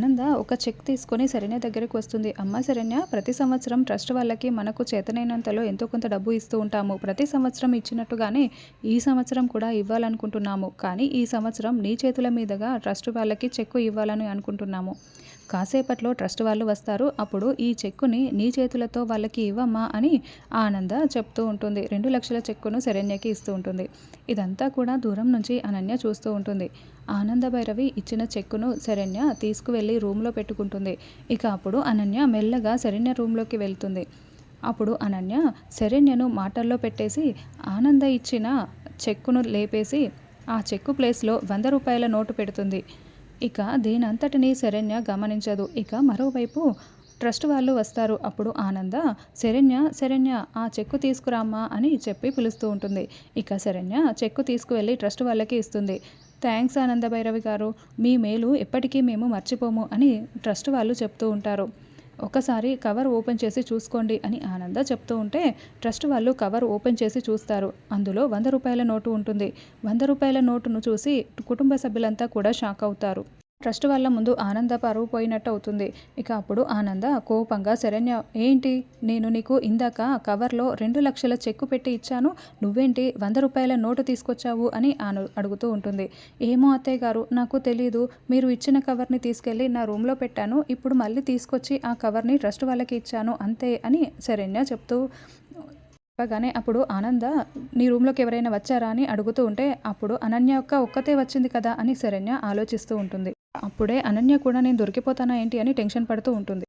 ఆనంద ఒక చెక్ తీసుకొని శరణ్య దగ్గరికి వస్తుంది. అమ్మ శరణ్య ప్రతి సంవత్సరం ట్రస్ట్ వాళ్ళకి మనకు చేతనైనంతలో ఎంతో కొంత డబ్బు ఇస్తూ ఉంటాము. ప్రతి సంవత్సరం ఇచ్చినట్టుగానే ఈ సంవత్సరం కూడా ఇవ్వాలనుకుంటున్నాము. కానీ ఈ సంవత్సరం నీ చేతుల మీదుగా ట్రస్ట్ వాళ్ళకి చెక్కు ఇవ్వాలని అనుకుంటున్నాము. కాసేపట్లో ట్రస్ట్ వాళ్ళు వస్తారు. అప్పుడు ఈ చెక్కుని నీ చేతులతో వాళ్ళకి ఇవ్వమ్మా అని ఆనంద చెప్తూ ఉంటుంది. రెండు లక్షల చెక్కును శరణ్యకి ఇస్తూ ఉంటుంది. ఇదంతా కూడా దూరం నుంచి అనన్య చూస్తూ ఉంటుంది. ఆనంద భైరవి ఇచ్చిన చెక్కును శరణ్య తీసుకువెళ్ళి రూమ్లో పెట్టుకుంటుంది. ఇక అప్పుడు అనన్య మెల్లగా శరణ్య రూమ్లోకి వెళ్తుంది. అప్పుడు అనన్య శరణ్యను మాటల్లో పెట్టేసి ఆనంద ఇచ్చిన చెక్కును లేపేసి ఆ చెక్కు ప్లేస్లో వంద రూపాయల నోటు పెడుతుంది. ఇక దేనంతటినీ శరణ్య గమనించదు. ఇక మరోవైపు ట్రస్ట్ వాళ్ళు వస్తారు. అప్పుడు ఆనంద శరణ్య శరణ్య ఆ చెక్కు తీసుకురామ్మా అని చెప్పి పిలుస్తూ ఉంటుంది. ఇక శరణ్య చెక్కు తీసుకువెళ్ళి ట్రస్ట్ వాళ్ళకి ఇస్తుంది. థ్యాంక్స్ ఆనంద భైరవి గారు మీ మేలు ఎప్పటికీ మేము మర్చిపోము అని ట్రస్ట్ వాళ్ళు చెప్తూ ఉంటారు. ఒకసారి కవర్ ఓపెన్ చేసి చూసుకోండి అని ఆనంద చెప్తూ ఉంటే ట్రస్ట్ వాళ్ళు కవర్ ఓపెన్ చేసి చూస్తారు. అందులో వంద రూపాయల నోటు ఉంటుంది. వంద రూపాయల నోటును చూసి కుటుంబ సభ్యులంతా కూడా షాక్ అవుతారు. ట్రస్ట్ వాళ్ళ ముందు ఆనంద పరువు పోయినట్టు అవుతుంది ఇక అప్పుడు ఆనంద కోపంగా శరణ్య ఏంటి? నేను నీకు ఇందాక కవర్లో రెండు లక్షల చెక్కు పెట్టి ఇచ్చాను. నువ్వేంటి? వంద రూపాయల నోటు తీసుకొచ్చావు? అని ఆను అడుగుతూ ఉంటుంది. ఏమో అత్తయ్య గారు నాకు తెలియదు మీరు ఇచ్చిన కవర్ని తీసుకెళ్ళి నా రూమ్లో పెట్టాను. ఇప్పుడు మళ్ళీ తీసుకొచ్చి ఆ కవర్ని ట్రస్ట్ వాళ్ళకి ఇచ్చాను. అంతే అని శరణ్య చెప్తూ చెప్పగానే అప్పుడు ఆనంద నీ రూమ్లోకి ఎవరైనా వచ్చారా? అని అడుగుతూ ఉంటే అప్పుడు అనన్య యొక్క ఒక్కతే వచ్చింది కదా? అని శరణ్య ఆలోచిస్తూ ఉంటుంది. అప్పుడే అనన్య కూడా నేను దొరికిపోతానా ఏంటి అని టెన్షన్ పడుతూ ఉంటుంది.